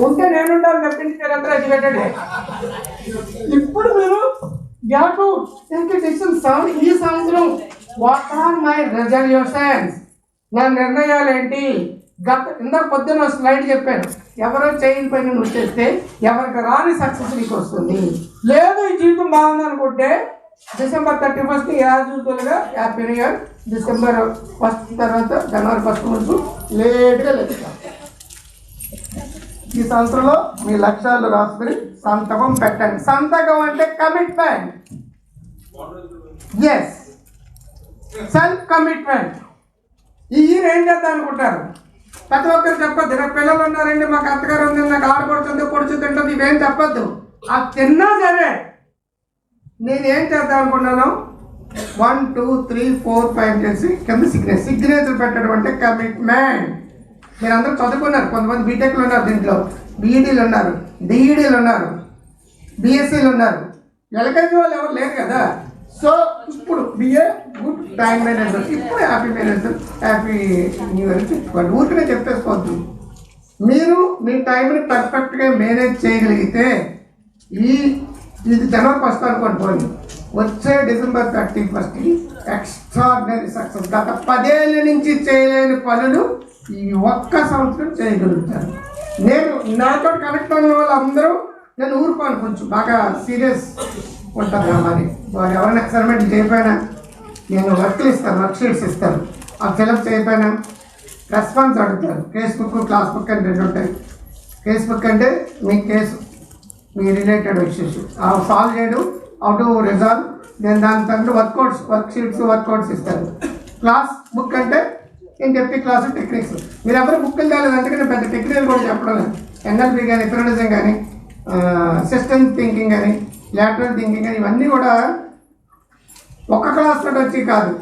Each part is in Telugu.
ఉంటే నేను ఉండాలి తప్పించి అంతా ఎడ్యుకేటెడ్ ఇప్పుడు మీరు యూ టు టేక్ సౌండ్ ఈ సంవత్సరం వాట్ ఆర్ మై రెజల్యూషన్స్ నా నిర్ణయాలు ఏంటి గత ఇందాక పొద్దున్న స్లైడ్ చెప్పాను. ఎవరో చేయని పని నువ్వు చేస్తే ఎవరికి రాని సక్సెస్ నీకు వస్తుంది. లేదు ఈ జీవితం బాగుంది అనుకుంటే డిసెంబర్ థర్టీ ఫస్ట్ యాజ్ యూజువల్గా happy new year December first తర్వాత జనవరి ఫస్ట్ ముందు లేట్గా లేస్తాం ఈ సంవత్సరంలో మీ లక్ష్యాలు రాసుకుని సంతకం పెట్టండి. సంతకం అంటే కమిట్మెంట్ ఎస్ సెల్ఫ్ కమిట్మెంట్ ఈ ఇయర్ ఏం చేద్దాం అనుకుంటారు ప్రతి ఒక్కరు చెప్పొద్దు. రేపు పిల్లలు ఉన్నారండి మాకు అత్తగారు ఉంది నాకు ఆడపడుతుంది పొడుచుంది ఉంటుంది ఇవేం చెప్పొద్దు. ఆ తిన్నా సరే నేనేం చేద్దాం అనుకున్నాను one two three four five చేసి కింద సిగ్నేచర్ సిగ్నేచర్ పెట్టడం అంటే కమిట్మెంట్ మీరు అందరూ చదువుకున్నారు కొంతమంది బీటెక్లు ఉన్నారు దీంట్లో బీఈడీలు ఉన్నారు డిఈడీలు ఉన్నారు బీఎస్సీలు ఉన్నారు. ఎల్కేజీ వాళ్ళు ఎవరు లేరు కదా. సో ఇప్పుడు be a good time manager ఇప్పుడు happy manager happy new year చెప్పుకోండి. ఊరికనే చెప్పేసుకోవద్దు. మీరు మీ టైంని పర్ఫెక్ట్గా మేనేజ్ చేయగలిగితే ఈ ఇది జనవరి ఫస్ట్ అనుకోండి పోయి వచ్చే డిసెంబర్ థర్టీ ఫస్ట్కి ఎక్స్ట్రాడినరీ సక్సెస్ గత పదేళ్ళ నుంచి చేయలేని పనులు ఈ ఒక్క సంవత్సరం చేయగలుగుతారు. నేను నాతో కనెక్ట్ అయిన వాళ్ళందరూ నేను ఊరుకోను కొంచెం. బాగా సీరియస్ ఉంటుంది మరి. వారు ఎవరైనా ఎక్స్పెరిమెంట్ చేయకపోయినా నేను వర్క్లు ఇస్తాను వర్క్ షీట్స్ ఇస్తాను. ఆ ఫిలప్ చేయకపోయినా రెస్పాన్స్ అడుగుతారు. కేస్ బుక్ క్లాస్ బుక్ అని రెండు ఉంటాయి. కేస్ బుక్ అంటే మీ కేసు మీ రిలేటెడ్ ఇష్యూస్ ఆ సాల్వ్ చేయడం హౌ టు రిజాల్వ్ నేను దాని తగ్గ వర్కౌట్స్ వర్క్ షీట్స్ వర్కౌట్స్ ఇస్తాను. క్లాస్ బుక్ అంటే నేను చెప్పే క్లాస్ టెక్నిక్స్? మీరు ఎవరు బుక్లు తేలేదు అందుకని పెద్ద టెక్నిక్ కూడా చెప్పడం లేదు. ఎన్ఎల్పి కానీ ఎఫ్రోనిజం కానీ సిస్టమ్ థింకింగ్ కానీ లాటరల్ థింకింగ్ కానీ ఇవన్నీ కూడా ఒక క్లాస్ తోటి వచ్చి కాదు.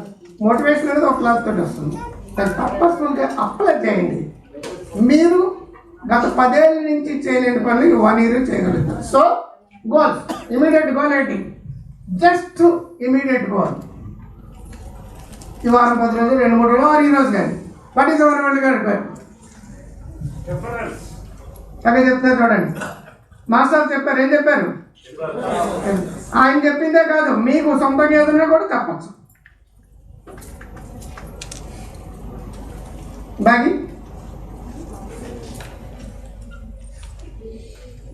మోటివేషన్ అనేది ఒక క్లాస్ తోటి వస్తుంది. దాన్ని పర్పస్ఫుల్గా అప్లై చేయండి. మీరు గత పదేళ్ళ నుంచి చేయలేని పనులు వన్ ఇయర్ చేయగలుగుతారు. సో గోల్స్ ఇమీడియట్ గోల్ ఏంటి? జస్ట్ ఇమీడియట్ గోల్ ఈ వారం పది రోజులు రెండు మూడు రోజులు ఈ రోజు కానీ వాట్ ఈస్ అవర్ వరల్డ్ గారు చెప్తారు చూడండి. మాస్టర్ చెప్పారు ఏం చెప్పారు? ఆయన చెప్పిందే కాదు మీకు సొంతంగా ఏదైనా కూడా చెప్పచ్చు. బాగి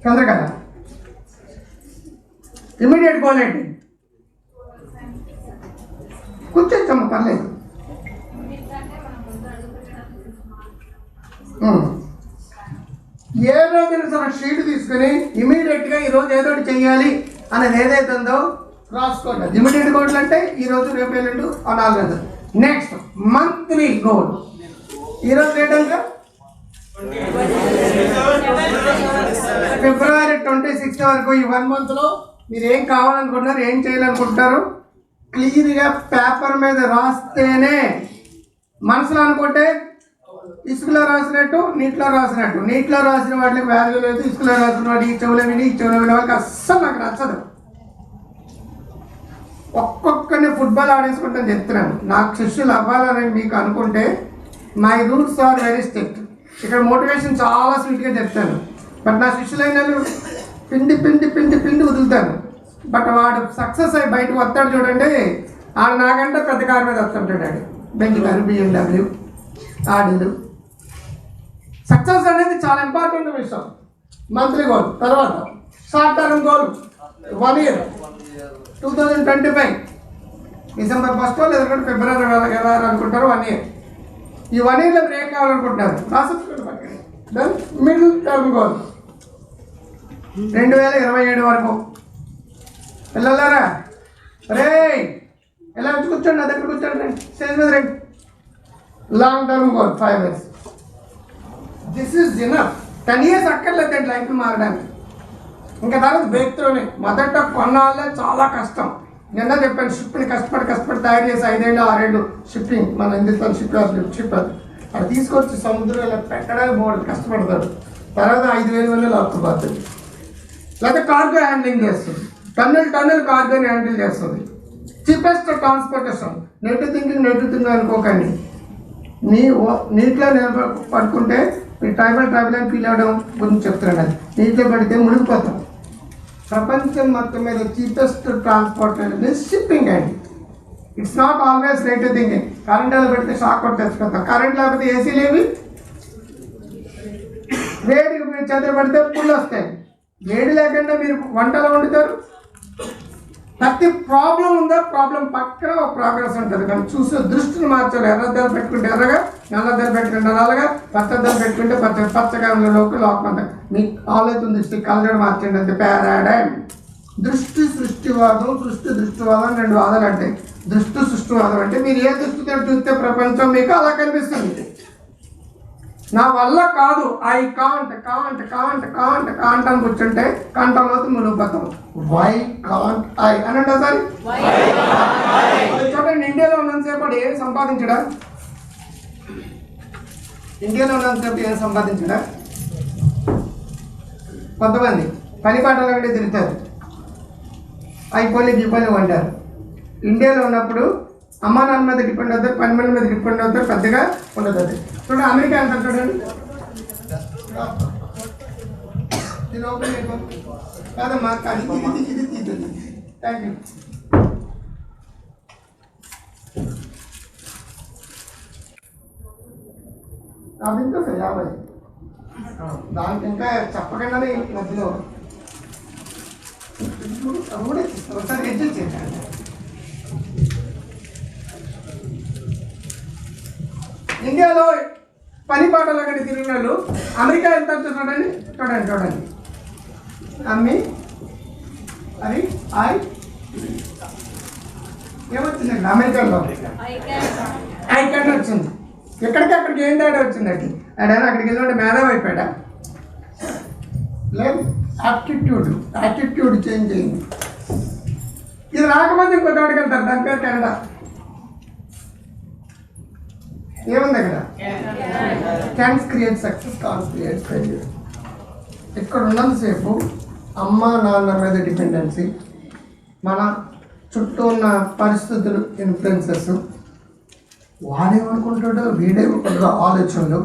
చంద్ర కదా ఇమీడియట్ గోల్ ఏంటి? కూర్చోచ్చమ్మ పర్లేదు. ఏ రోజున తన షీట్ తీసుకుని ఇమీడియట్గా ఈరోజు ఏదో ఒకటి చెయ్యాలి అనేది ఏదైతే ఉందో రాసుకోండి ఇమీడియట్ గోల్డ్ అంటే ఈ రోజు రేపు ఎల్లుండు ఆ నాలుగు నెక్స్ట్ మంత్లీ గోల్ ఈరోజు ఏంటంటే? ఫిబ్రవరి ట్వంటీ సిక్స్త్ వరకు ఈ వన్ మంత్లో మీరు ఏం కావాలనుకుంటున్నారు ఏం చేయాలనుకుంటున్నారు? క్లియర్గా పేపర్ మీద రాస్తేనే మనసులో అనుకుంటే ఇసుకలో రాసినట్టు నీటిలో రాసినట్టు. నీటిలో రాసిన వాటికి వాల్యూ లేదు ఇసుకలో రాసిన వాటి ఈ చెవులు విని ఈ చెవులు విని వాళ్ళకి అస్సలు నాకు నచ్చదు. ఒక్కొక్కరిని ఫుట్బాల్ ఆడేసుకుంటాను చెప్తున్నాను. నాకు శిష్యులు అవ్వాలని మీకు అనుకుంటే my roots are very strict ఇక్కడ మోటివేషన్ చాలా స్వీట్గా చెప్తాను. బట్ నా శిష్యులైన పిండి పిండి పిండి పిండి వదులుతాను బట్ వాడు సక్సెస్ అయ్యి బయటకు వస్తాడు చూడండి. ఆడు నాకంటే పెద్ద కారు మీద వస్తుంటాడు ఆడు బెంజ్ కారు బిఎండబ్ల్యూ ఆడిలు. సక్సెస్ అనేది చాలా ఇంపార్టెంట్ విషయం. మంత్లీ గోల్ తర్వాత short term goal one year. Two thousand twenty five December first లేదంటే ఫిబ్రవరి ఇరవై అనుకుంటారు వన్ ఇయర్. ఈ వన్ ఇయర్లో బ్రేక్ కావాలనుకుంటున్నారు. రాసుకోండి దెన్ మిడిల్ టర్మ్ గోల్ రెండు వేల ఇరవై ఏడు వరకు పిల్లలారా? రే ఎలా వచ్చి కూర్చోండి నా దగ్గర కూర్చోండి. స్టేజ్ మీద రండి long term goal five years this is enough ten years అక్కర్లేదు లైఫ్ మారడానికి? ఇంకా తర్వాత బ్రేక్ త్రోనే మొదట కొన్నాళ్ళే చాలా కష్టం. నిన్న చెప్పాను షిప్ని కష్టపడి కష్టపడి తయారు చేసి ఐదేళ్ళు ఆరేళ్ళు షిప్పింగ్ మన హిందుస్థాన్ షిప్ షిప్ అది అది తీసుకొచ్చి సముద్రంలో పెట్టడానికి మూడు కష్టపడతాడు. తర్వాత ఐదు వేలు వేలు లాక్కుపోతుంది లేకపోతే కార్గో హ్యాండ్లింగ్ చేస్తుంది. టన్నెల్ టన్నెల్ కార్గోని హ్యాండిల్ చేస్తుంది. Cheapest transportation net thinking net thinking అనుకోకండి. నీ ఓ- నీటిలో నిలబ పడుకుంటే మీ ట్రైబల్ ట్రైబల్ అని ఫీల్ అవడం గురించి చెప్తున్నాను అది. నీటిలో పడితే మునిగిపోతాం. ప్రపంచం మొత్తం మీద చీపెస్ట్ ట్రాన్స్పోర్ట్ అనేది షిప్పింగ్ అండి. It's not always rate thinking current ఎలా పెడితే షాక్ కొట్టి తెచ్చుకుంటాం కరెంట్ లేకపోతే ఏసీ లేవి వేడి మీరు చేతులు పడితే పుళ్ళు వస్తాయి. వేడి లేకుండా మీరు వంటలు వండుతారు? ప్రతి ప్రాబ్లం ఉందా? ప్రాబ్లం పక్కన ఒక ప్రోగ్రెస్ ఉంటుంది. కానీ చూసే దృష్టిని మార్చాలి. ఎర్రద్దలు పెట్టుకుంటే ఎర్రగా నల్లద్దలు పెట్టుకుంటే నల్లగా పచ్చద్దలు పెట్టుకుంటే పచ్చ పచ్చగా లోకి లోకమంతా మీ ఆలోచన దృష్టి కలజోడు మార్చండి అంతే పారాడైమ్ దృష్టి సృష్టివాదం సృష్టి దృష్టివాదం రెండు వాదాలు అంటే దృష్టి సృష్టివాదం అంటే మీరు ఏ దృష్టితో చూస్తే ప్రపంచం మీకు అలా కనిపిస్తుంది. నా వల్ల కాదు. I can't can't can't can't can't అని కూర్చుంటే కంటలోకి మునిగిపోతాం వై కాంట్ ఐ అని అంటే సార్. చూడండి ఇండియాలో ఉన్నంతసేపు వాడు ఏం సంపాదించడా? ఇండియాలో ఉన్నంతసేపు ఏం సంపాదించడా? కొంతమంది పని పాటలు కూడా తిరుగుతారు. అయిపోయి దీపావళి వండారు ఇండియాలో ఉన్నప్పుడు అమ్మా నాన్న మీద డిపెండ్ అవుతారు పని మంది మీద డిపెండ్ అవుతారు పెద్దగా ఉండదు. అది చూడండి అమెరికా ఎంత చూడండి ఇది ఓపెన్ చేయకు. కాదమ్మా కానీ ఇది ఇది తీద్దండి థ్యాంక్ యూ అభింతో యాభై. దానికి ఇంకా చెప్పకుండానే ఈ మధ్యలో. అవి కూడా ఇస్తాను. ఒకసారి అడ్జస్ట్ చేయండి. ఇండియాలో పని పాటలు అక్కడ తిరిగిన వాళ్ళు అమెరికా ఎంత చూడండి. చూడండి చూడండి. అమ్మి అది ఐ ఏమొచ్చిందండి? అమెరికాలో. ఐ కంటే వచ్చింది. ఎక్కడికి అక్కడికి ఏం తేడా వచ్చిందండి? ఆడైనా అక్కడికి వెళ్ళి మేధావి అయిపోయాడా? లేదు. యాప్టిట్యూడ్ యాటిట్యూడ్ చేంజ్ అయింది. ఇది రాకపోతే ఇంకో తోటికి వెళ్తారు. దాని పేరు కెనడా. ఏముంది అక్కడ? Cans create success cans create failure ఇక్కడ ఉన్నంతసేపు అమ్మ నాన్న మీద డిపెండెన్సీ మన చుట్టూ ఉన్న పరిస్థితులు ఇన్ఫ్లుయెన్సెస్ వాడేమనుకుంటాడో వీడేమనుకుంటాడో ఆలోచనలు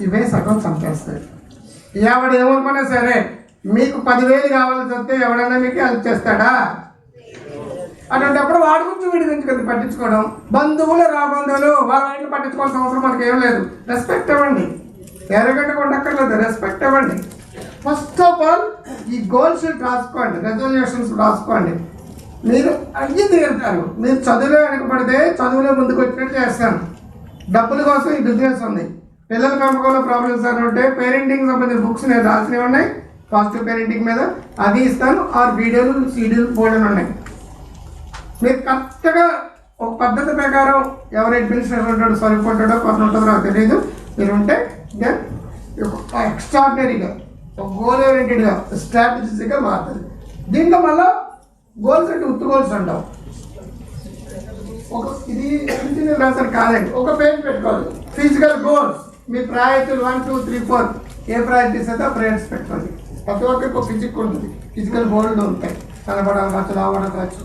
ఇవే సగం చంపేస్తాయి ఎవడు ఏమనుకున్నా సరే మీకు పదివేలు కావాల్సి వస్తే ఎవడన్నా మీకు హెల్ప్ చేస్తాడా? అటువంటిప్పుడు వాడి గురించి వీడి గురించి కదా పట్టించుకోవడం? బంధువులు రాబంధువులు వాళ్ళ ఇంట్లో పట్టించుకోవాల్సిన అవసరం మనకి ఏం లేదు రెస్పెక్ట్ ఇవ్వండి ఎరగంట ఉండక్కర్లేదు రెస్పెక్ట్ ఇవ్వండి ఫస్ట్ ఆఫ్ ఆల్ ఈ గోల్స్ రాసుకోండి రెజల్యూషన్స్ రాసుకోండి. మీరు అయ్యి తీరుతారు. మీరు చదువులో వెనకబడితే చదువులో ముందుకు వచ్చినట్టు చేస్తాను. డబ్బుల కోసం ఈ బిజినెస్ ఉంది. పిల్లల పెంపకంలో ప్రాబ్లమ్స్ అని ఉంటే పేరెంటింగ్ సంబంధించిన బుక్స్ నేను రాసినవి ఉన్నాయి. పాజిటివ్ పేరెంటింగ్ మీద అది ఇస్తాను. ఆర్ వీడియోలు సీడీలు బోర్డులు ఉన్నాయి. మీరు కరెక్ట్గా ఒక పద్ధతి ప్రకారం ఎవరు అడ్మినిస్ట్రేటర్ ఉంటాడో సరిపోతాడో ఉంటాడో ఉంటుందో నాకు తెలియదు మీరు ఉంటే దెన్ ఎక్స్ట్రాడినరీగా ఒక గోల్ ఓరియంటెడ్గా స్ట్రాటజీగా మారుతుంది. దీంట్లో మళ్ళీ గోల్స్ అంటే ఉత్తు గోల్స్ అంటాం. ఒక ఇది ఇంజనీర్ రాసారు కాదండి. ఒక పేరు పెట్టుకోవాలి. ఫిజికల్ గోల్స్ మీ ప్రయారిటీలు వన్ టూ త్రీ ఫోర్ ఏ ప్రయారిటీస్ అయితే ఆ ప్రయారిటీస్ పెట్టుకోవాలి ప్రతి ఒక్కరికి ఒక ఫిజిక్ ఉంటుంది. ఫిజికల్ గోల్డ్ ఉంటాయి. కనపడడం కావచ్చు లావడం కావచ్చు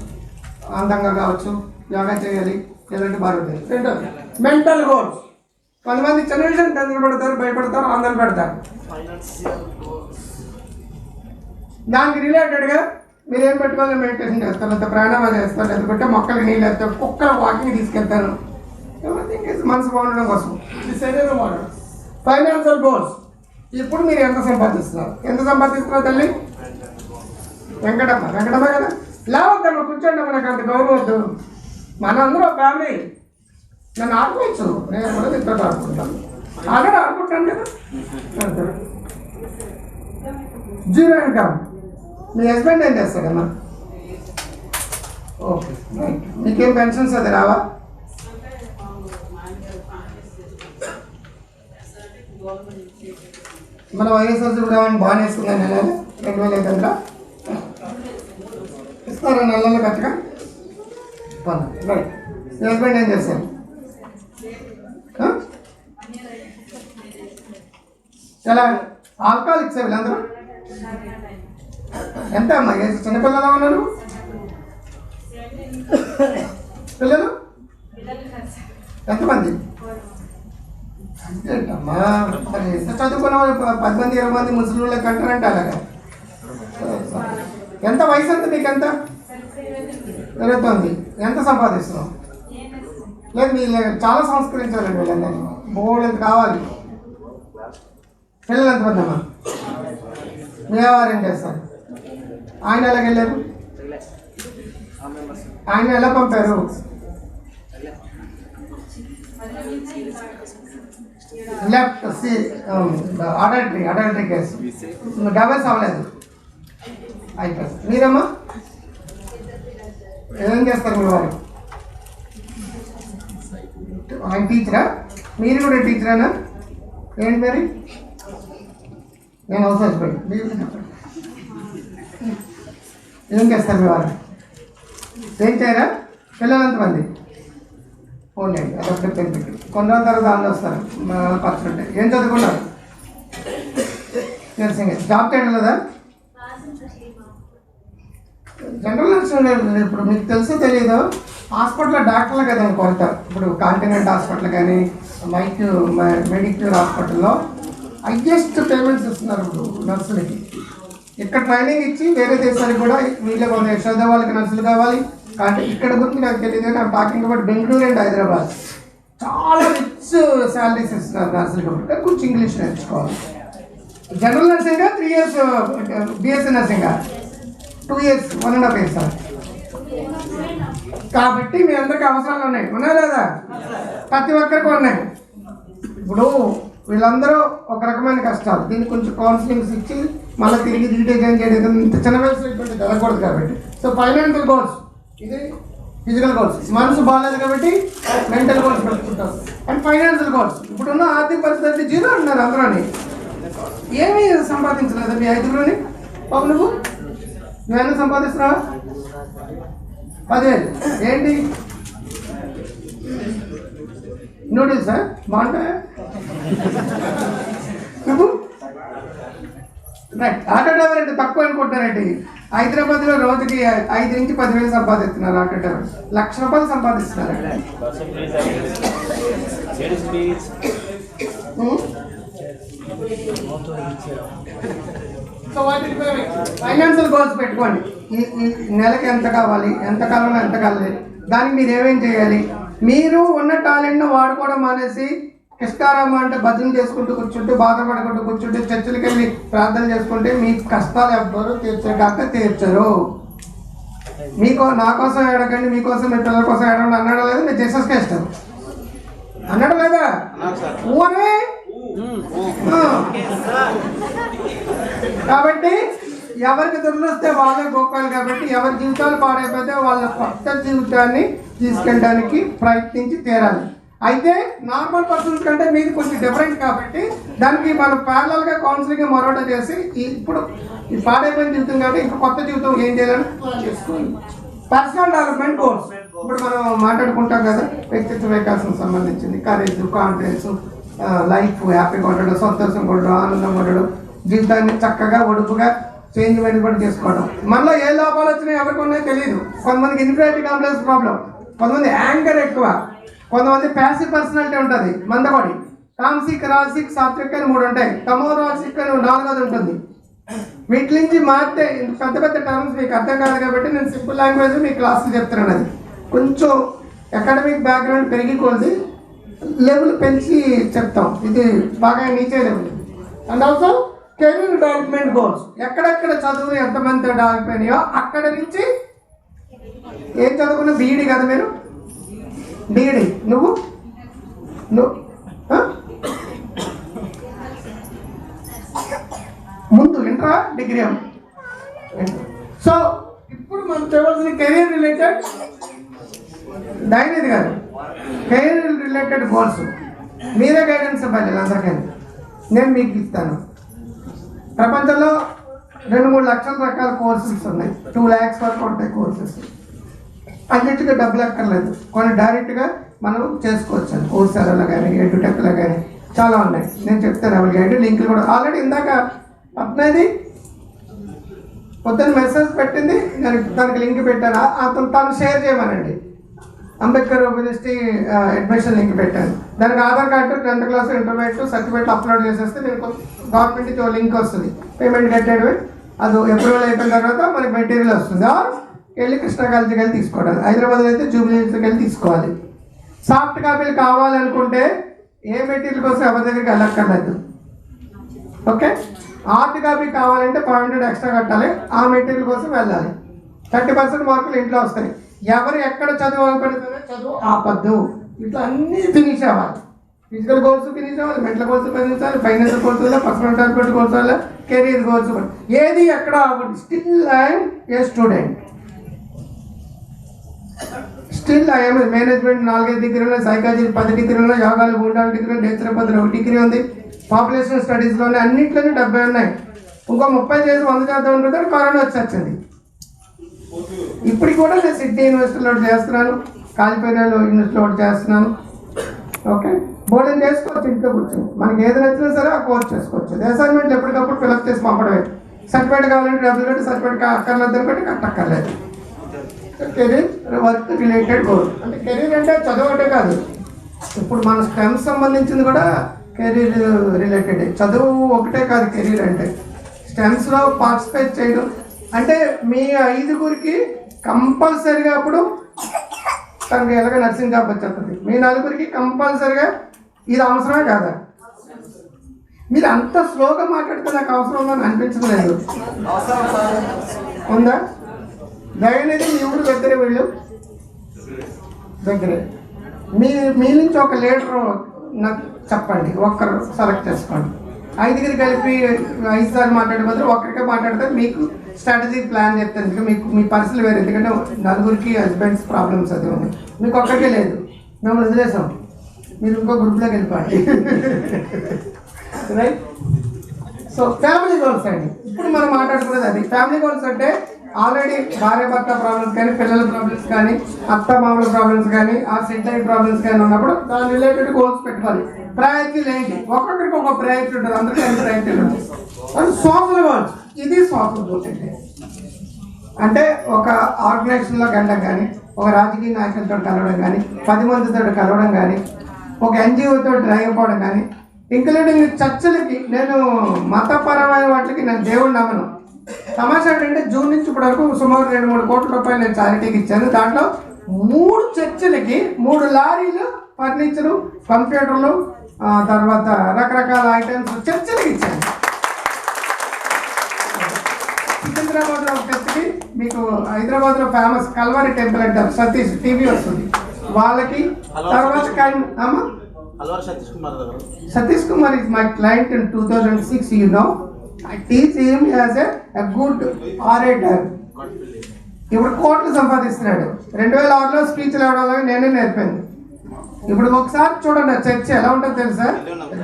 అందంగా కావచ్చు యోగా చేయాలి ఇలాంటి బాగుంటాయి రెండోది మెంటల్ గోల్స్ కొంతమంది విషయం టెన్షన్ పడతారు భయపడతారు ఆందోళన పెడతారు. దానికి రిలేటెడ్గా మీరు ఏం పెట్టుకోవాలి? మెడిటేషన్ చేస్తారు లేకపోతే ప్రాణాయామం చేస్తారు లేకపోతే మొక్కలకి నీళ్ళు వేస్తారు కుక్కల వాకింగ్ ఎవ్రీథింగ్ ఇస్ మనసు బాగుండడం కోసం. ఇది శరీరం బాగుండడం ఫైనాన్షియల్ గోల్స్ ఇప్పుడు మీరు ఎంత సంపాదిస్తున్నారు? ఎంత సంపాదిస్తున్నారు తల్లి? వెంకటమ్మ. వెంకటమ్మ కదా? లేవద్దమ్మ కూర్చోండి మనకు అంత గౌరవం వద్దు. మన అందరూ ఫ్యామిలీ నన్ను ఆడుకోవచ్చు. నేను కూడా మీతో ఆడుకుంటాను ఆల్రెడీ ఆడుకుంటాను కదా? జీరో ఇన్కమ్ మీ హస్బెండ్ ఏం చేస్తాడమ్మా? ఓకే మీకేం పెన్షన్స్ అది రావా? మన వైఎస్ఆర్సీ కూడా బాగానే ఇస్తుందా రెండు వేల ఐదు వందల? ఇస్తారా నెలలో మీ హస్బెండ్ ఏం చేస్తారు? ఎలా? ఆల్కహాలిక్స్ వీళ్ళందరూ? ఎంత అమ్మా? ఏజ్ చిన్నపిల్లలా ఉన్నారు? పిల్లలు? ఎంతమంది? అంతేంటమ్మా. మరి ఎంత చదువుకున్న వాళ్ళు? పది మంది ఇరవై మంది ముస్లింలకు అంటారంటే అలాగా. ఎంత వయసు ఎంత మీకు ఎంత జరుగుతుంది ఎంత సంపాదిస్తున్నావు? లేదు మీరు చాలా సంస్కరించాలి వీళ్ళందరినీ బోర్డు ఎంత కావాలి. పిల్లలు ఎంతమంది అమ్మా? మీ ఏం చేస్తారు? ఆయన ఎలాగ వెళ్ళారు? ఆయన ఎలా పంపారు? లెఫ్ట్ సి అడల్టరీ అడల్టరీ కేసు. డబల్స్ అవ్వలేదు అయిపోయింది. మీరమ్మా? ఏం చేస్తారు మీ వారు ఆయన టీచరా? మీరు కూడా టీచరేనా? ఏంటి మరి? నేను హౌస్ చెప్పండి మీరు ఏం చేస్తారు మీ వారు ఏం చేయరా? పిల్లలు ఎంతమంది? పోనీ అదొకటి పెట్టి. కొన్ని రోజుల తర్వాత దానిలో వస్తారు. మా పర్సెంట్ ఏం చదువుకున్నారు? నర్సింగ్. జాబ్ చేయడం లేదా? జనరల్ నర్సింగ్ ఇప్పుడు? మీకు తెలుసో తెలియదు హాస్పిటల్లో డాక్టర్లు కదా కొరత ఇప్పుడు కాంటినెంట్ హాస్పిటల్ కానీ మైక్ మెడిక్యూర్ హాస్పిటల్లో హైయెస్ట్ పేమెంట్స్ ఇస్తున్నారు ఇప్పుడు నర్సులకి. ఇక్కడ ట్రైనింగ్ ఇచ్చి వేరే దేశాలకు కూడా వీళ్ళే కొంత యశోద వాళ్ళకి నర్సులు కావాలి. కాబట్టి ఇక్కడ గురించి నాకు తెలియదు కానీ talking about Bengaluru and Hyderabad చాలా రిచ్ శాలరీస్ ఇస్తున్నారు నర్సులు కాబట్టి. కొంచెం ఇంగ్లీష్ నేర్చుకోవాలి. General nursing three years BSc nursing two years one and half years sir కాబట్టి మీ అందరికి అవసరాలు ఉన్నాయి. ఉన్నాయా లేదా? ప్రతి ఒక్కరికి ఉన్నాయి. ఇప్పుడు వీళ్ళందరూ ఒక రకమైన కష్టాలు. దీనికి కొంచెం కౌన్సిలింగ్స్ ఇచ్చి మళ్ళీ తిరిగి రీడిజైన్ చేయడం ఇంత చిన్న వయసులో ఇటువంటి జరగకూడదు కాబట్టి. సో ఫైనాన్షియల్ గోల్స్ ఇది ఫిజికల్ గోల్స్ మనసు బాగాలేదు కాబట్టి మెంటల్ గోల్స్ పెట్టుకుంటాం. అండ్ ఫైనాన్షియల్ గోల్స్ ఇప్పుడున్న ఆర్థిక పరిస్థితి జీరో అంటున్నారు అందరూని. ఏమీ సంపాదించలేదు మీ ఐదుగురుని. బాబు నువ్వు? నువ్వేనా సంపాదిస్తున్నావా? పదివేలు. ఏంటి? నూడిల్సా బాగుంటాయా? నువ్వు ఆటో డ్రైవర్ అంటే తక్కువ అనుకుంటున్నారండి హైదరాబాద్లో రోజుకి ఐదు నుంచి పదివేలు సంపాదిస్తున్నారు ఆటో డ్రైవర్. లక్ష రూపాయలు సంపాదిస్తున్నారు? సో ఫైనాన్షియల్ గోల్స్ పెట్టుకోండి. ఈ ఈ నెలకి ఎంత కావాలి ఎంత కాలంలో ఎంత కావాలి. దానికి మీరు ఏమేం చేయాలి? మీరు ఉన్న టాలెంట్ను వాడుకోవడం మానేసి కృష్ణారామ అంటే భజన చేసుకుంటూ కూర్చుంటూ బాధపడుకుంటూ కూర్చుంటూ చర్చిలకు వెళ్ళి ప్రార్థన చేసుకుంటే మీ కష్టాలు ఎవ్వరూ తీర్చగాక తీర్చరు. మీకో నా కోసం ఏడకండి మీకోసం మీ పిల్లల కోసం ఏడకండి అన్నాడు లేదు మీరు జీసస్కే ఇష్టం అన్నాడు లేదా? ఊరే కాబట్టి ఎవరికి దురదొస్తే వాళ్ళే గొప్పలు కాబట్టి ఎవరి జీవితాలు పాడైపోతే వాళ్ళ కొత్త జీవితాన్ని తీసుకెళ్ళడానికి ప్రయత్నించి తీరాలి. అయితే నార్మల్ పర్సన్స్ కంటే మీది కొంచెం డిఫరెంట్ కాబట్టి దానికి మనం ప్యారలల్గా కౌన్సిలింగ్ మరోట చేసి ఇప్పుడు పాడైపోయిన జీవితం కాబట్టి ఇంకా కొత్త జీవితం ఏం చేయాలని చేసుకోవాలి పర్సనల్ డెవలప్మెంట్ గోల్స్ ఇప్పుడు మనం మాట్లాడుకుంటాం కదా వ్యక్తిత్వ వికాసం సంబంధించింది కరేజ్ కాన్ఫిడెన్స్ లైఫ్ హ్యాపీగా ఉండడం సంతోషంగా ఉండడం ఆనందంగా ఉండడం జీవితాన్ని చక్కగా ఒడుపుగా చేంజ్ కూడా చేసుకోవడం. మనలో ఏ లోపాలు వచ్చినాయి ఎవరికి ఉన్నాయో తెలియదు కొంతమందికి ఇన్ఫినిటీ కాంప్లెక్స్ ప్రాబ్లం కొంతమంది యాంకర్ ఎక్కువ. కొంతమంది ప్యాసివ్ పర్సనాలిటీ ఉంటుంది. మందపడి తామసిక్ రాసిక్ సాత్విక్ అని మూడు ఉంటాయి. తమో రాసిక్ అని నాలుగోది ఉంటుంది. వీటి నుంచి మారితే పెద్ద పెద్ద టర్మ్స్ మీకు అర్థం కాదు కాబట్టి నేను సింపుల్ లాంగ్వేజ్ మీ క్లాస్లో చెప్తున్నాను అది. కొంచెం అకాడమిక్ బ్యాక్గ్రౌండ్ పెరిగి కొద్ది లెవెల్ పెంచి చెప్తాం. ఇది బాగా నీచే level. And also career development goals ఎక్కడెక్కడ చదువు ఎంతమంది డెవలప్ అయినాయో అక్కడ నుంచి ఏం చదువుకున్నా బీఈడి కదా మీరు? బీఈడి నువ్వు? నువ్వు? ముందు ఇంట్రా డిగ్రీ సో ఇప్పుడు మనం చేయవలసిన కెరీర్ రిలేటెడ్ డైనీది కాదు. కెరీర్ రిలేటెడ్ గోల్స్ మీరే గైడెన్స్ ఇవ్వాలి అందరికీ. నేను మీకు ఇస్తాను. ప్రపంచంలో రెండు మూడు లక్షల రకాల కోర్సెస్ ఉన్నాయి. టూ ల్యాక్స్ వరకు ఉంటాయి కోర్సెస్. అన్నిటికీ డబ్బులు అక్కర్లేదు కొన్ని డైరెక్ట్గా మనం చేసుకోవచ్చు. కోర్సాలలో కానీ ఎడ్యుటెక్లో కానీ చాలా ఉన్నాయి. నేను చెప్తాను ఎవరి గైడ్ లింకులు కూడా. ఆల్రెడీ ఇందాక అట్నేది పొద్దున్న మెసేజ్ పెట్టింది. దానికి దానికి లింక్ పెట్టాను. అతను తను షేర్ చేయమనండి. అంబేద్కర్ యూనివర్సిటీ అడ్మిషన్ లింక్ పెట్టాను దానికి Aadhaar card tenth class intermediate certificate upload చేసేస్తే మీకు గవర్నమెంట్ నుంచి లింక్ వస్తుంది. పేమెంట్ కట్టేడు అది అప్రూవల్ అయిపోయిన తర్వాత మనకి మెటీరియల్ వస్తుంది. ఆర్ వెళ్ళి కృష్ణా కాలేజీకి వెళ్ళి తీసుకోవడం. హైదరాబాద్లో అయితే జూబ్లీహిల్స్కి వెళ్ళి తీసుకోవాలి. సాఫ్ట్ కాపీలు కావాలనుకుంటే ఏ మెటీరియల్ కోసం ఎవరి దగ్గరికి వెళ్ళక్కర్లేదు. ఓకే హార్డ్ కాపీ కావాలంటే ఫైవ్ హండ్రెడ్ ఎక్స్ట్రా కట్టాలి. ఆ మెటీరియల్ కోసం వెళ్ళాలి. థర్టీ పర్సెంట్ మార్కులు ఇంట్లో వస్తాయి. ఎవరు ఎక్కడ చదువు చదువు ఆపద్దు. ఇట్లా అన్నీ ఫినిష్ అవ్వాలి ఫిజికల్ గోల్స్ ఫినిష్ అవ్వాలి మెంటల్ గోల్స్ పెంచాలి financial goals personal development goals వల్ల కెరీర్ గోల్స్ ఏది ఎక్కడ అవ్వదు still I'm a student still I'm management నాలుగైదు డిగ్రీలో సైకాలజీ పది డిగ్రీలో యోగాలు మూడు నాలుగు డిగ్రీ నేచురోపతి ఒక డిగ్రీ ఉంది. పాపులేషన్ స్టడీస్లోనే అన్నింటిలోనే డెబ్బై ఉన్నాయి. ఇంకో ముప్పై చేసి వంద చేద్దాం అనుకుంటే కరోనా వచ్చి వచ్చింది ఇప్పటికి కూడా నేను సిడ్నీ యూనివర్సిటీలో చేస్తున్నాను కాలిపోయిన యూనివర్సిటీలో చేస్తున్నాను. ఓకే? బోర్డింగ్ చేసుకోవచ్చు? ఇంట్లో కూర్చొని మనకి ఏది నచ్చినా సరే ఆ కోర్స్ చేసుకోవచ్చు. అసైన్మెంట్లు ఎప్పటికప్పుడు ఫిలప్ చేసి పంపడమే. సర్టిఫికేట్ కావాలంటే డబ్బులు కట్టి సర్టిఫికేట్ అక్కర్లేదు అనుకుంటే కట్టక్కర్లేదు కెరీర్ వర్క్ రిలేటెడ్ గోల్ అంటే కెరీర్ అంటే చదువు అంటే కాదు. ఇప్పుడు మన స్టెమ్ సంబంధించింది కూడా కెరీర్ రిలేటెడ్ చదువు ఒకటే కాదు కెరీర్ అంటే. స్టెమ్స్లో పార్టిసిపేట్ చేయడం అంటే మీ ఐదుగురికి కంపల్సరీగా అప్పుడు తనకి ఎలాగ నర్సింగ్ జాబ్ వచ్చేస్తుంది? మీ నలుగురికి కంపల్సరీగా ఇది అవసరమే కాదా? మీరు అంత స్లోగా మాట్లాడితే నాకు అవసరం ఉందని అనిపించలేదు ఉందా? దయనేది మీ ఊరు దగ్గరే వెళ్ళు. దగ్గరే. మీ మీ నుంచి ఒక లీటర్ నాకు చెప్పండి ఒక్కరు సెలెక్ట్ చేసుకోండి. ఐదుగురు కలిపి ఐదు సార్లు మాట్లాడే బదులు ఒక్కరికే మాట్లాడితే మీకు స్ట్రాటజీ ప్లాన్ చెప్తాను. ఎందుకంటే మీకు మీ పర్సనల్ వేరు. ఎందుకంటే నలుగురికి హస్బెండ్స్ ప్రాబ్లమ్స్ అది మీకు ఒక్కరికే లేదు. మేము వదిలేసాం. మీరు ఇంకో గ్రూప్లోకి వెళ్ళిపోండి. రైట్ సో ఫ్యామిలీ గోల్స్ అండి. ఇప్పుడు మనం మాట్లాడుకునేది అది. ఫ్యామిలీ గోల్స్ అంటే ఆల్రెడీ భార్య భర్త ప్రాబ్లమ్స్ కానీ పిల్లల ప్రాబ్లమ్స్ కానీ అత్త మామూలు ప్రాబ్లమ్స్ కానీ ఆ సెటిల్ ప్రాబ్లమ్స్ కానీ ఉన్నప్పుడు దాని రిలేటెడ్ గోల్స్ పెట్టుకోవాలి. ప్రయారిటీలు ఏంటి ఒక్కొక్కరికి ఒక ప్రయారిటీ ఉంటుంది అందరికీ ప్రయారిటీ ఉంటుంది అది సోషల్ వర్క్ ఇది సోషల్ వర్క్ అంటే అంటే ఒక ఆర్గనైజేషన్లో వెళ్ళడం కానీ ఒక రాజకీయ నాయకులతో కలవడం కానీ పది మందితో కలవడం కానీ ఒక ఎన్జిఓతో డ్రైవ్ అవ్వడం కానీ ఇంక్లూడింగ్ చర్చలకి నేను మతపరమైన వాటికి నేను దేవుడు నమ్మను. తమాషా ఏంటంటే జూన్ నుంచి ఇప్పటి వరకు సుమారు రెండు మూడు కోట్ల రూపాయలు నేను చారిటీకి ఇచ్చాను. దాంట్లో మూడు చర్చలకి మూడు లారీలు ఫర్నిచరు కంప్యూటర్లు తర్వాత రకరకాల ఐటమ్స్ చర్చలకి ఇచ్చాను సికింద్రాబాద్లో వచ్చేసి మీకు హైదరాబాద్లో ఫేమస్ కల్వారి టెంపుల్ అంటారు సతీష్ టీవీ వస్తుంది. వాళ్ళకి తర్వాత అమ్మ? Satish Kumar is my client in two thousand six you know I teach him as a good orator ఇప్పుడు కోట్లు సంపాదిస్తున్నాడు. రెండు వేల ఆరులో స్పీచ్లు ఇవ్వడం నేనే నేర్పాను. ఇప్పుడు ఒకసారి చూడండి చర్చ్ ఎలా ఉంటుందో తెలుసా?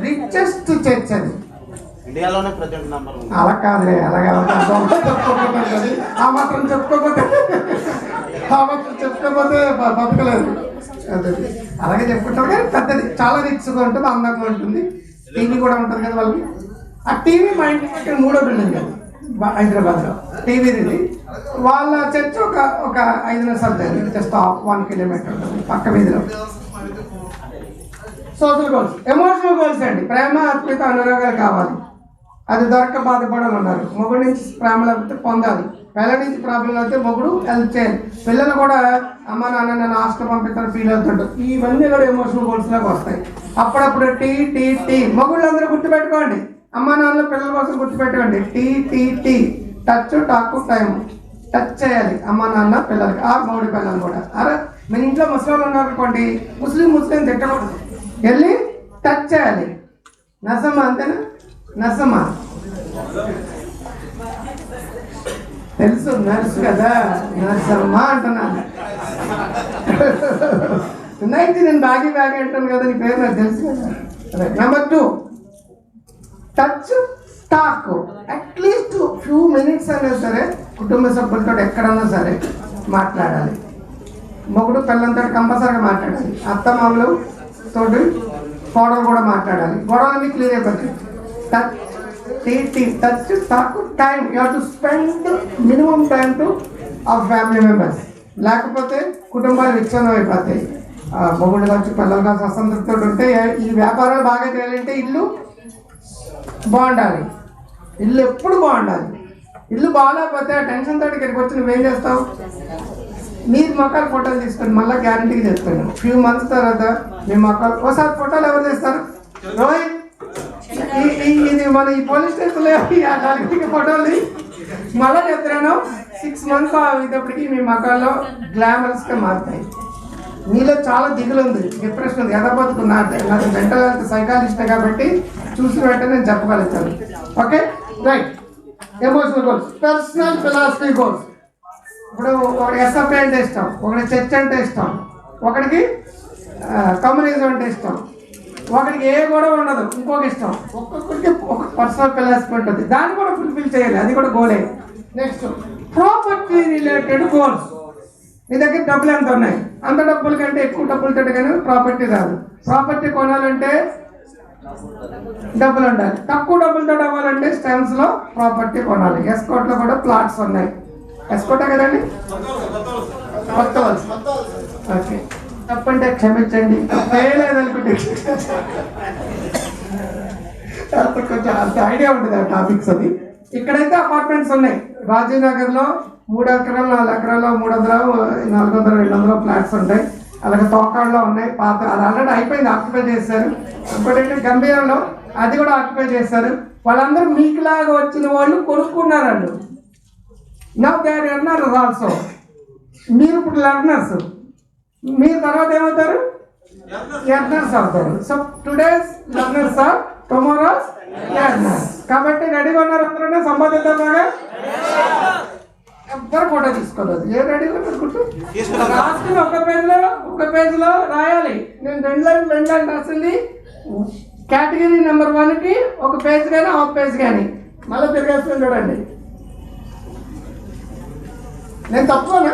రిచెస్ట్ చర్చ్ అది. ఇండియాలోనే ప్రజెంట్ నంబర్ ఉంది అలా కాదులే అలాగే చెప్పుకోకపోతే ఆ మాత్రం చెప్పుకోకపోతే ఆ మాత్రం చెప్పుకోకపోతే బతకలేదు. అలాగే చెప్పుకుంటాం కానీ పెద్దది. చాలా రిచ్గా ఉంటుంది అందంగా ఉంటుంది. టీవీ కూడా ఉంటుంది కదా వాళ్ళకి. ఆ టీవీ మా ఇంటి దగ్గర మూడో బిల్డింగ్ బా- హైదరాబాద్లో. టీవీ ఇది. వాళ్ళ చర్చ్ ఒక ఒక ఐదు నిమిషాలు జరిగింది జస్ట్ వన్ కిలోమీటర్ ఉంటుంది పక్క వీధిలో. Social goals. ఎమోషనల్ గోల్స్ అండి. ప్రేమ అద్భుత అనురాగాలు కావాలి. అది దొరక బాధపడాలి ఉన్నారు మొగుడు నుంచి ప్రేమ లేకపోతే పొందాలి. పిల్లల నుంచి ప్రాబ్లం అయితే మొగుడు హెల్ప్ చేయాలి. పిల్లలు కూడా అమ్మ నాన్న నన్ను హాస్టల్ పంపిస్తారు ఫీల్ అవుతుంటారు. ఇవన్నీ కూడా ఎమోషనల్ గోల్స్ లాగా వస్తాయి. అప్పుడప్పుడు టీ టీ టీ. మొగుళ్ళు అందరూ గుర్తుపెట్టుకోండి. అమ్మ నాన్నలు పిల్లల కోసం గుర్తుపెట్టుకోండి. T T T. Touch talk time touch చేయాలి. అమ్మ నాన్న పిల్లలకి. ఆ మౌడి పిల్లలు కూడా. అరే మన ఇంట్లో ముస్లింలు ఉన్నారనుకోండి ముస్లిం ముస్లిం తిట్టకూడదు. వెళ్ళి టచ్ చేయాలి. నసమా అంతేనా? నసమా? తెలుసు నర్సు కదా నర్సమ్మా అంటున్నాను. నైన్టీ నేను బాగి బాగి అంటాను కదా నీ పేరు నాకు తెలుసు కదా. Number two touch talk at least few minutes అయినా సరే కుటుంబ సభ్యులతో ఎక్కడన్నా సరే మాట్లాడాలి. మొగుడు పిల్లలతో కంపల్సరీగా మాట్లాడాలి. అత్తమామలు తోటి కోడలు కూడా మాట్లాడాలి. గొడవలన్నీ క్లియర్ అయిపోతాయి touch T touch talk time you to spend minimum time to ఆ ఫ్యామిలీ మెంబర్స్ లేకపోతే కుటుంబాలు విచ్ఛిన్నం అయిపోతాయి. మొగుడు కావచ్చు పిల్లలు కావచ్చు అసంతృప్తితో ఉంటే ఈ వ్యాపారాలు బాగా చేయాలంటే ఇల్లు బాగుండాలి. ఇల్లు ఎప్పుడు బాగుండాలి. ఇల్లు బాగాలేకపోతే ఆ టెన్షన్ తోటి ఇక్కడికి వచ్చి నువ్వేం చేస్తావు? మీరు మొక్కలు ఫోటోలు తీసుకోండి మళ్ళీ గ్యారంటీగా చెప్తాను ఫ్యూ మంత్స్ తర్వాత మీ మొక్కలు ఒకసారి ఫోటోలు ఎవరు తీస్తారు? రోహిత్? ఇది మన ఈ పోలీస్ స్టేషన్లో ఫోటోలు మళ్ళీ చెప్తున్నాను సిక్స్ మంత్స్ అయ్యేటప్పటికి మీ మొక్కల్లో గ్లామరస్గా మారుతాయి. మీలో చాలా దిగులు ఉంది డిప్రెషన్ ఉంది. ఎద బతుకున్నా నాకు మెంటల్ హెల్త్ సైకాలజిస్ట్ కాబట్టి చూసిన వెంటనే నేను చెప్పగలుగుతాను. Okay right emotional goals personal philosophy goals ఇప్పుడు ఒకటి ఎస్ఎఫ్ఐ అంటే ఇష్టం ఒకటి చర్చ్ అంటే ఇష్టం ఒకటికి కమ్యూనిజం అంటే ఇష్టం ఒకటికి ఏ గొడవ ఉండదు ఇంకొక ఇష్టం. ఒక్కొక్కరికి ఒక పర్సనల్ ఫిలాసఫీ ఉంటుంది. దాన్ని కూడా ఫుల్ఫిల్ చేయాలి అది కూడా గోలే నెక్స్ట్ ప్రాపర్టీ రిలేటెడ్ గోల్స్ నీ దగ్గర డబ్బులు ఎంత ఉన్నాయి? అంత డబ్బుల కంటే ఎక్కువ డబ్బులతో కానీ ప్రాపర్టీ రాదు. ప్రాపర్టీ కొనాలంటే డబ్బులు ఉండాలి. తక్కువ డబ్బులతో అవ్వాలంటే స్టెమ్స్ ప్రాపర్టీ కొనాలి. ఎస్కోట్లో కూడా ప్లాట్స్ ఉన్నాయి. ఎస్కోటే కదండి? కొత్త వలస ఓకే. తప్పంటే క్షమించండి. తప్పేలేదనుకుంటే అప్పుడు కొంచెం అంత ఐడియా ఉంటుంది ఆ టాపిక్స్ అది. ఇక్కడైతే అపార్ట్మెంట్స్ ఉన్నాయి. రాజీవ్ నగర్లో మూడు ఎకరాలు నాలుగు ఎకరాలు మూడు వందలు నాలుగు వందలు రెండు వందలు ఫ్లాట్స్ ఉంటాయి. అలాగే తోకాడలో ఉన్నాయి. పాత అది ఆల్రెడీ అయిపోయింది ఆక్యుపై చేశారు. ఇంకోటి గంభీరంలో అది కూడా ఆక్యుపై చేశారు. వాళ్ళందరూ మీకులాగా వచ్చిన వాళ్ళు కొనుక్కున్నారండి. నా దే ఆర్ ఎర్నర్స్ ఆల్సో మీరు ఇప్పుడు లెర్నర్స్. మీరు తర్వాత ఏమవుతారు? లెర్నర్స్ అవుతారు. So today's learners are tomorrow's learners కాబట్టి రెడీగా ఉన్నారు అందరూ? సంపాదిద్దాం బాగా ఎవ్వరు ఫోటో తీసుకోలేదు. ఏ రెడీగా పెట్టుకుంటూ రాసుకుని ఒక పేజ్లో ఒక పేజ్లో రాయాలి. నేను రెండు లైన్ రెండు లైన్ రాసింది. కేటగిరీ నెంబర్ వన్కి ఒక పేజ్ కానీ హాఫ్ పేజ్ కానీ మళ్ళీ తిరిగేస్తుంది చూడండి. నేను తప్పునా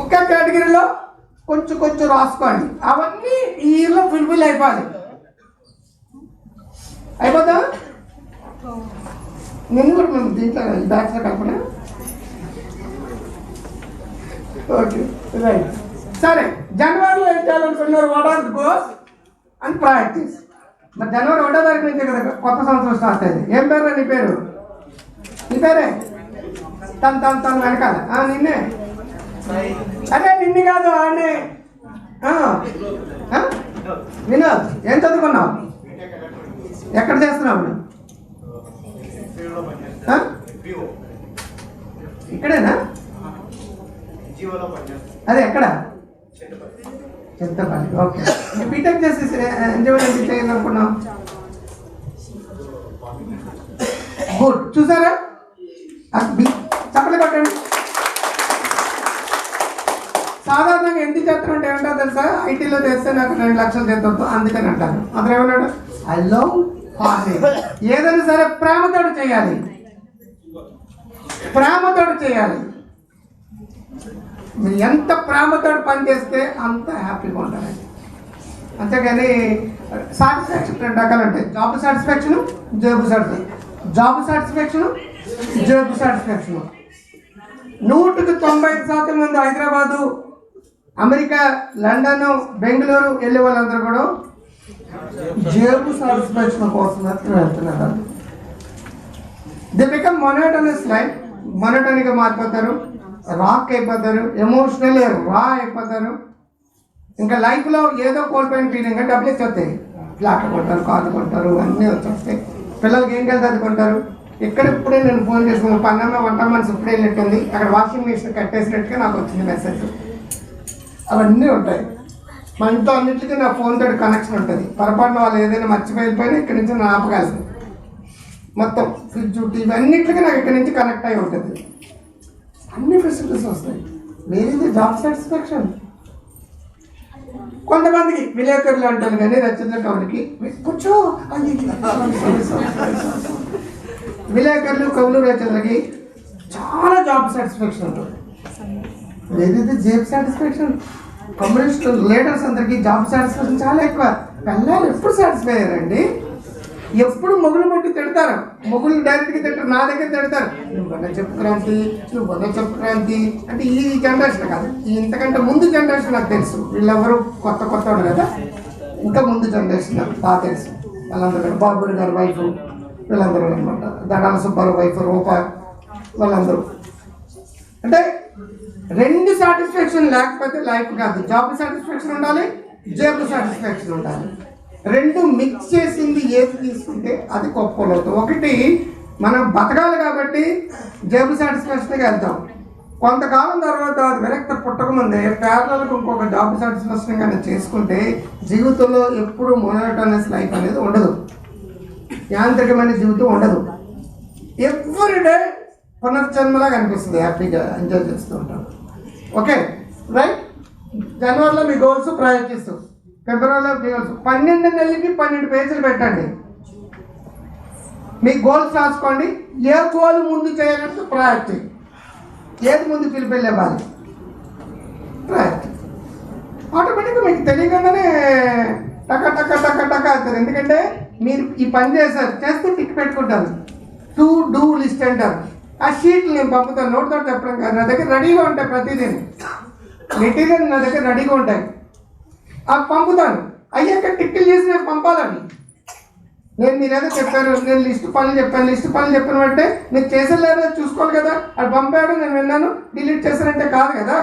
ఒక కేటగిరీలో కొంచెం కొంచెం రాసుకోండి. అవన్నీ ఈ ఇయర్లో ఫుల్ఫిల్ అయిపోవాలి. అయిపోతా నేను కూడా మనం దీంట్లో బ్యాగ్స్లో కలపనా? ఓకే రైట్ సరే జనవరిలో ఏం చేయాలనుకున్నారు what are goals and practice మరి జనవరి ఒకటో తారీఖు నుంచి కదా కొత్త సంవత్సరం స్టార్ట్ అయింది ఏం పేరు నీ పేరు? నీ పేరే తను తను తను వెనకాల. నిన్నే. అదే నిన్ను కాదు ఆడే. ఆ, ఏం చదువుకున్నావు? ఎక్కడ చేస్తున్నావు ఇక్కడేనా? అదే ఎక్కడ? చింతపల్లి ఓకే. బీటెక్ చేసి ఎంజాయ్ చేయాలనుకున్నాం గుడ్. చూసారా? చెప్పలే కొట్టండి. సాధారణంగా ఎందుకు అంటే ఏమంటారు తెలుసా? ఐటీలో చేస్తే నాకు రెండు లక్షలు జీతంతో అందుకని అంటారు. అతను ఏమన్నాడు? ఐ లవ్ ఫార్మింగ్ ఏదైనా సరే ప్రేమతో చేయాలి. ప్రేమతో చేయాలి. మీరు ఎంత ప్రేమతో పని చేస్తే అంత హ్యాపీగా ఉంటారండి అంతేగాని సాటిస్ఫాక్షన్ రెండు రకాలు ఉంటాయి. Job satisfaction job satisfaction job satisfaction job satisfaction నూటికి తొంభై ఐదు శాతం మంది హైదరాబాదు అమెరికా లండన్ బెంగళూరు వెళ్ళే వాళ్ళందరూ కూడా జేబు సాటిస్ఫాక్షన్ కోసం మాత్రం వెళ్తున్నారు? ది బికమ్ మొనటనస్ లైఫ్ మొనటనిగా మారిపోతారు. రాక్ అయిపోతారు. ఎమోషనల్ రా అయిపోతారు. ఇంకా లైఫ్లో ఏదో కోల్పోయిన ఫీలింగ్ డబ్బులు వచ్చేస్తాయి ఫ్లాట్ కొంటారు కాదు కొంటారు అన్నీ వచ్చేస్తాయి. పిల్లలకి ఏం కలిసి అది కొంటారు? ఇక్కడ ఇప్పుడే నేను ఫోన్ చేసుకున్నాను. పన్నెండు వంట మనసు ఇప్పుడే వెళ్ళినట్టుంది అక్కడ వాషింగ్ మిషన్ కట్టేసినట్టుగా నాకు వచ్చింది మెసేజ్ అవన్నీ ఉంటాయి. మనతో అన్నింటికీ అన్నింటికి నా ఫోన్ తోటి కనెక్షన్ ఉంటుంది. పొరపాటున వాళ్ళు ఏదైనా మర్చిపోయిపోయినా ఇక్కడి నుంచి నేను ఆపగలను మొత్తం ఫ్రిడ్జ్ టీవీ నాకు ఇక్కడి నుంచి కనెక్ట్ అయి ఉంటుంది. అన్ని ఫెసిలిటీస్ వస్తాయి. వేరేది జాబ్ సాటిస్ఫాక్షన్ కొంతమందికి విలేకరులు అంటారు కానీ రచనల కవులకి కూర్చో. విలేకరులు కవులు రచనలకి చాలా జాబ్ సాటిస్ఫాక్షన్ ఉంటుంది ఏదైతే జాబ్ సాటిస్ఫాక్షన్ కమ్యూనిస్ట్ లీడర్స్ అందరికీ జాబ్ సాటిస్ఫాక్షన్ చాలా ఎక్కువ. పిల్లలు ఎప్పుడు సాటిస్ఫై అయ్యారండి? ఎప్పుడు మొగులు మట్టి తిడతారు. మొగులు డైరెక్ట్గా తింటారు నా దగ్గర తిడతారు. నువ్వు వల్ల చెప్పు క్రాంతి నువ్వు వల్ల చెప్పు క్రాంతి. అంటే ఈ జనరేషన్ కాదు ఇంతకంటే ముందు జనరేషన్ నాకు తెలుసు. వీళ్ళెవరు కొత్త కొత్త కదా. ఇంకా ముందు జనరేషన్ నాకు బాగా తెలుసు. వాళ్ళందరూ బాబు గారు వైఫ్ వీళ్ళందరూ అనమాట దడాల సుబ్బారావు వైఫ్ రూప వాళ్ళందరూ. అంటే రెండు సాటిస్ఫాక్షన్ లేకపోతే లైఫ్ కాదు. జాబ్ సాటిస్ఫాక్షన్ ఉండాలి జేబు సాటిస్ఫాక్షన్ ఉండాలి. రెండు మిక్స్ చేసింది ఏది తీసుకుంటే అది గొప్పలవుతుంది ఒకటి మనం బతకాలి కాబట్టి జేబు సాటిస్ఫాక్షన్కి వెళ్తాం. కొంతకాలం తర్వాత అది విరక్త పుట్టకముందే పేదలకు ఇంకొక జాబ్ సాటిస్ఫాక్షన్ కానీ చేసుకుంటే జీవితంలో ఎప్పుడు మొనటనెస్ లైఫ్ అనేది ఉండదు. యాంత్రికమైన జీవితం ఉండదు. ఎవ్రీడే పునర్జన్మలాగా అనిపిస్తుంది హ్యాపీగా ఎంజాయ్ చేస్తూ ఉంటాం. Okay right? జనవరిలో మీ గోల్స్ ప్రయత్నిస్తూ ఫిబ్రవరిలో మీ గోల్స్. పన్నెండు నెలలకి పన్నెండు పేజీలు పెట్టండి. మీ గోల్స్ రాసుకోండి. ఏ గోల్ ముందు చేయాలంటే ప్రయారిటీ. ఏది ముందు పిలిపెళ్ళేవాలి బాధ ప్రయారిటీ. ఆటోమేటిక్గా మీకు తెలియకుండానే టక టక టక టక అవుతుంది. ఎందుకంటే మీరు ఈ పని చేశారు చేస్తే టిక్ పెట్టుకుంటారు. టు డూ లిస్ట్ అంటారు ఆ షీట్లు నేను పంపుతాను నోట్తో చెప్పడం కాదు. నా దగ్గర రెడీగా ఉంటాయి ప్రతిదీ మెటీరియల్ నా దగ్గర రెడీగా ఉంటాయి. అవి పంపుతాను. అయ్యాక టిక్కిలు చేసి నేను పంపాలని. నేను మీరేదో చెప్పారు నేను లిస్ట్ పనులు చెప్పాను లిస్ట్ పనులు చెప్పిన అంటే మీరు చేసారు లేదో చూసుకోవాలి కదా. అది పంపాడు నేను విన్నాను డిలీట్ చేశానంటే కాదు కదా.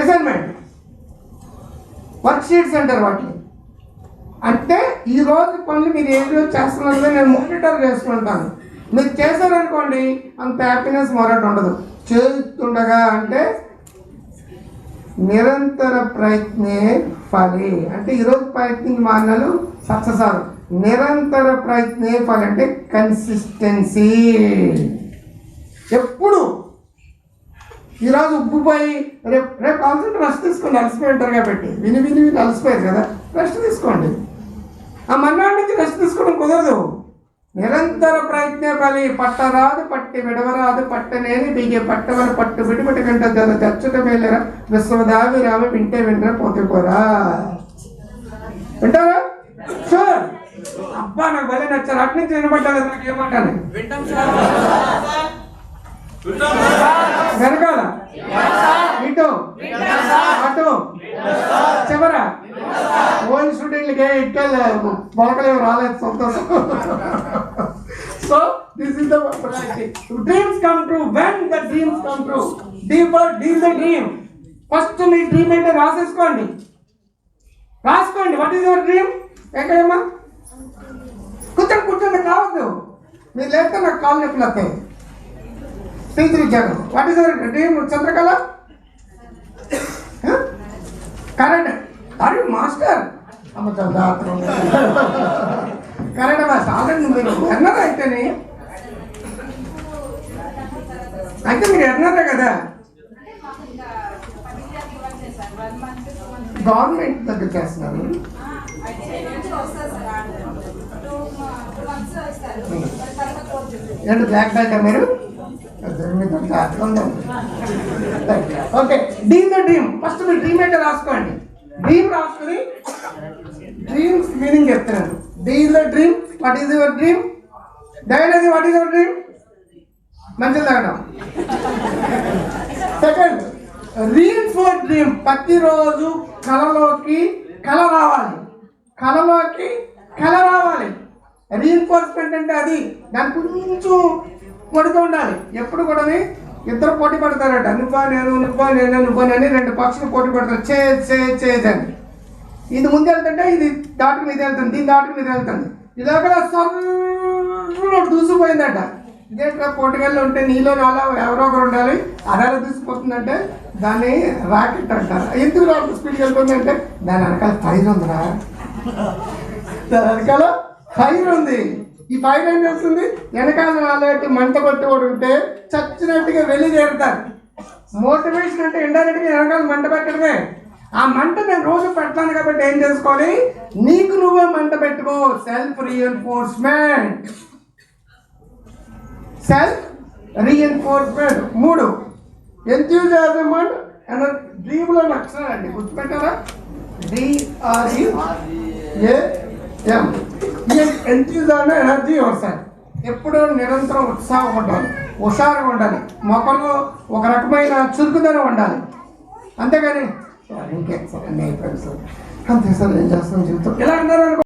అసైన్మెంట్ వర్క్ షీట్స్ అంటారు వాటిని. అంటే ఈ రోజు పనులు మీరు ఏ రోజు చేస్తున్నదో నేను మానిటర్ చేసుకుంటాను. మీరు చేశారనుకోండి అంత హ్యాపీనెస్ మరొకటి ఉండదు. చేస్తుండగా అంటే నిరంతర ప్రయత్నే ఫలి. అంటే ఈరోజు ప్రయత్నించి మారినాలు సక్సెస్ అవ్వరు. నిరంతర ప్రయత్నే ఫలి అంటే కన్సిస్టెన్సీ ఎప్పుడు ఈరోజు ఉబ్బుపోయి రేపు రేపు కావాల్సిన రెస్ట్ తీసుకోండి అలసిపోయి ఉంటారు కాబట్టి విని విని విని అలసిపోయారు కదా. రెస్ట్ తీసుకోండి. ఆ మన్నాడు నుంచి రెస్ట్ తీసుకోవడం కుదరదు. నిరంతర ప్రయత్నే బలి పట్టరాదు పట్టి విడవరాదు పట్టనేది బిగే పట్టవని పట్టు విడిపటి కంట జల చచ్చుట మేలరా విశ్వదావి రావి వింటే వింటరా పోతే పోరా. వింటారా? సార్! అబ్బా నాకు భలే నచ్చారు. అటు నుంచి వినబడ్డాలి నాకు ఏమంటాను వెనకాల. ఇటు. అటు. చివర. ఓన్ షూటింగ్లకి ఇక్కడ మొలకలేవు రాలేదు సంతోషం. So this is the dreams come true when the dreams come true deeper deal the dream first me dream ఏంటో రాసేసుకోండి. రాసుకోండి. వాట్ ఈస్ యువర్ డ్రీమ్ ఎక్కడమ్మా? కూర్చోండి కూర్చోండి కావద్దు. మీరు లేకపోతే నాకు కాల్ నొప్పులు వస్తాయి. ఇచ్చారు what is your dream Chandrakala current అరే మాస్టర్ అమ్మ కరెంట్ మాస్టర్ ఆల్రెడీ మీరు ఎన్నర్ అయితేనే. అయితే మీరు ఎన్నరే కదా. గవర్నమెంట్ దగ్గర చేస్తున్నారు. ఏంటి బ్లాక్ బెల్ట్ మీరు? Okay dream the dream first మీరు డ్రీమ్ అయితే రాసుకోండి. డ్రీమ్ రాసుకొని డ్రీమ్స్ మీనింగ్ చెప్తున్నాను. Deal the dream what is your dream డైనది what is your dream మంచిది తాగడం సెకండ్ రీల్ ఫోర్ డ్రీమ్ ప్రతిరోజు కళలోకి కళ రావాలి. కళలోకి కళ రావాలి. రీఎన్ఫోర్స్మెంట్ అంటే అది. దాని కొంచెం కొడుతూ ఉండాలి. ఎప్పుడు కూడా ఇద్దరు పోటీ పడతారట. నువ్వా నేను నువ్వా నేను నువ్వా అని రెండు పక్షులు పోటీ పడతారు. చే చే చేయదని ఇది ముందు వెళ్తుంటే ఇది దాటి మీద వెళ్తుంది దీని దాటి మీద వెళ్తుంది. ఇలాగ సర్రు దూసిపోయిందట ఇదేంట్రా పోటీగాళ్ళు ఉంటే నీలో నాలో ఎవరో ఒకరు ఉండాలి అదాలో దూసిపోతుందంటే దాన్ని రాకెట్ అంటారు ఎందుకు రాకెట్ స్పీడ్కి వెళ్తుందంటే దాని వెనకాల ఫైర్ ఉందిరా దాని వెనకాల ఫైర్ ఉంది ఈ ఫైర్ ఏం చేస్తుంది? వెనకాల నాలుగు మంట కొట్టేవాడు ఉంటే చచ్చినట్టుగా వెళ్ళి చేరుతారు. మోటివేషన్ అంటే ఇండైరెక్ట్గా వెనకాల మంట పెట్టడమే. ఆ మంట నేను రోజు పెడతాను కాబట్టి ఏం చేసుకోవాలి? నీకు నువ్వే మంట పెట్టుకో. సెల్ఫ్ రీఎన్ఫోర్స్మెంట్ సెల్ఫ్ రీఎన్ఫోర్స్మెంట్ మూడు ఎంతూజాజం అండ్. డ్రీమ్లో అక్షరాలండి గుర్తుపెట్టారా D R E A M enthusiasm energy వస్తాయి ఎప్పుడూ నిరంతరం ఉత్సాహం ఉండాలి హుషారుగా ఉండాలి మొక్కలు ఒక రకమైన చురుకుదనం ఉండాలి. అంతేగాని "సార్, ఇంకేం సార్ అంతే సార్ ఏం చేస్తాం జీవితం? ఇలా అన్నారు